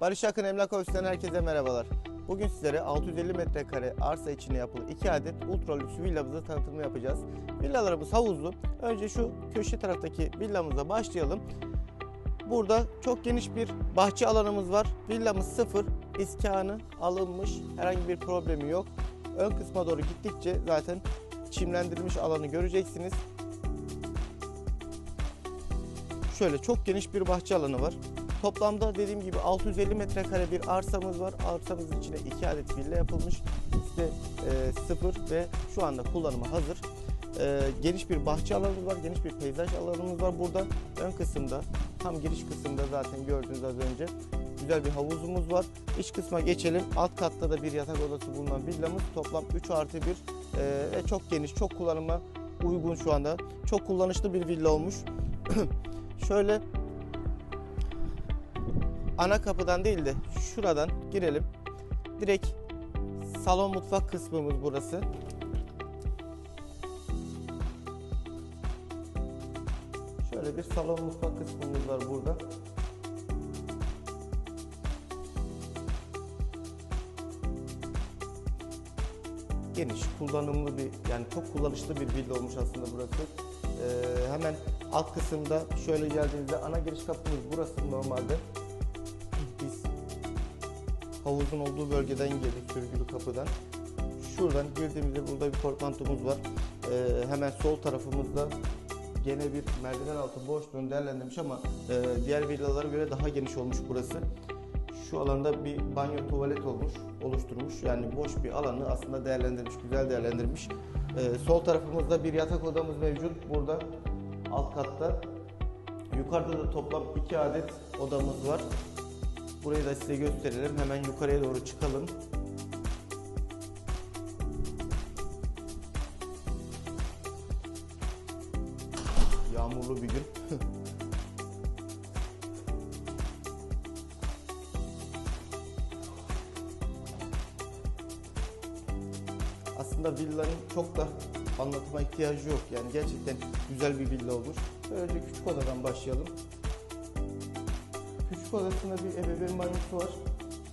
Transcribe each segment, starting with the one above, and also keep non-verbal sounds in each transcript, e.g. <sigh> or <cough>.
Barış Akın Emlak Ofisi'nden herkese merhabalar. Bugün sizlere 650 metrekare arsa içine yapılı 2 adet ultra lüks villamızı tanıtımını yapacağız. Villalarımız havuzlu. Önce şu köşe taraftaki villamıza başlayalım. Burada çok geniş bir bahçe alanımız var. Villamız sıfır, iskanı alınmış, herhangi bir problemi yok. Ön kısma doğru gittikçe zaten çimlendirilmiş alanı göreceksiniz. Şöyle çok geniş bir bahçe alanı var. Toplamda dediğim gibi 650 metrekare bir arsamız var. Arsamızın içine 2 adet villa yapılmış. İşte e, sıfır ve şu anda kullanıma hazır. E, geniş bir bahçe alanımız var. Geniş bir peyzaj alanımız var burada. Ön kısımda tam giriş kısımda zaten gördüğünüz az önce güzel bir havuzumuz var. İç kısma geçelim. Alt katta da bir yatak odası bulunan villamız. Toplam 3 artı 1 e, ve çok geniş, çok kullanıma uygun şu anda. Çok kullanışlı bir villa olmuş. <clears throat> Şöyle ana kapıdan değil de şuradan girelim. Direkt salon mutfak kısmımız burası. Şöyle bir salon mutfak kısmımız var burada. Geniş, kullanımlı bir yani çok kullanışlı bir villa olmuş aslında burası. Ee, hemen alt kısımda şöyle geldiğinizde ana giriş kapımız burası normalde. Biz havuzun olduğu bölgeden girdik sürgülü kapıdan. Şuradan girdiğimizde burada bir portmantomuz var. Ee, hemen sol tarafımızda gene bir merdiven altı boşluğunu değerlendirmiş ama e, diğer villalara göre daha geniş olmuş burası. Şu alanda bir banyo tuvalet olmuş, oluşturmuş. Yani boş bir alanı aslında değerlendirmiş, güzel değerlendirmiş. Ee, sol tarafımızda bir yatak odamız mevcut. Burada alt katta. Yukarıda da toplam iki adet odamız var. Burayı da size gösterelim. Hemen yukarıya doğru çıkalım. Yağmurlu bir gün. <laughs> Aslında villanın çok da anlatıma ihtiyacı yok. Yani gerçekten güzel bir villa olmuş. Önce küçük odadan başlayalım. Odasında bir ebeveyn banyosu var.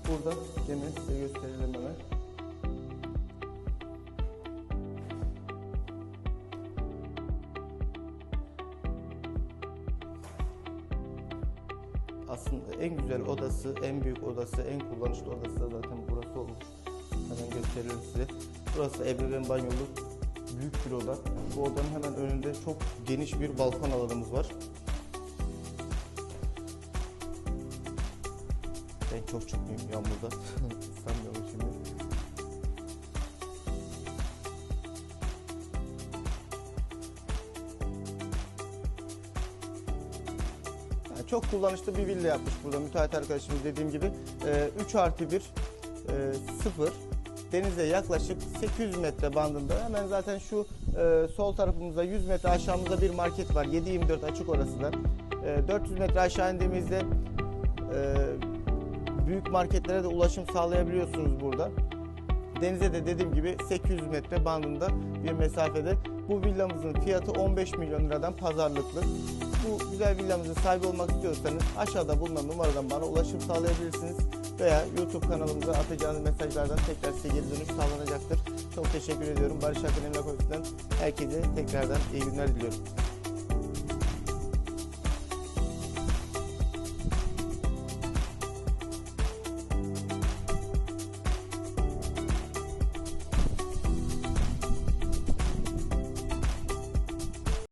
Burada gene size gösterelim hemen. Aslında en güzel odası, en büyük odası, en kullanışlı odası da zaten burası olmuş. Hemen gösteriyorum size. Burası ebeveyn banyolu büyük bir oda. Bu odanın hemen önünde çok geniş bir balkon alanımız var. Ben çok çıkmayayım yağmurda. Sanmıyorum şimdi. Yani çok kullanışlı bir villa yapmış burada müteahhit arkadaşımız dediğim gibi. 3 artı 1 0 denize yaklaşık 800 metre bandında. Hemen zaten şu e, sol tarafımızda 100 metre aşağımızda bir market var. 7-24 açık orası da. E, 400 metre aşağı indiğimizde e, büyük marketlere de ulaşım sağlayabiliyorsunuz burada. Denize de dediğim gibi 800 metre bandında bir mesafede. Bu villamızın fiyatı 15 milyon liradan pazarlıklı. Bu güzel villamızın sahibi olmak istiyorsanız aşağıda bulunan numaradan bana ulaşım sağlayabilirsiniz veya YouTube kanalımıza atacağınız mesajlardan tekrar size geri dönüş sağlanacaktır. Çok teşekkür ediyorum. Barış Akın Emlak Ofisi'nden herkese tekrardan iyi günler diliyorum.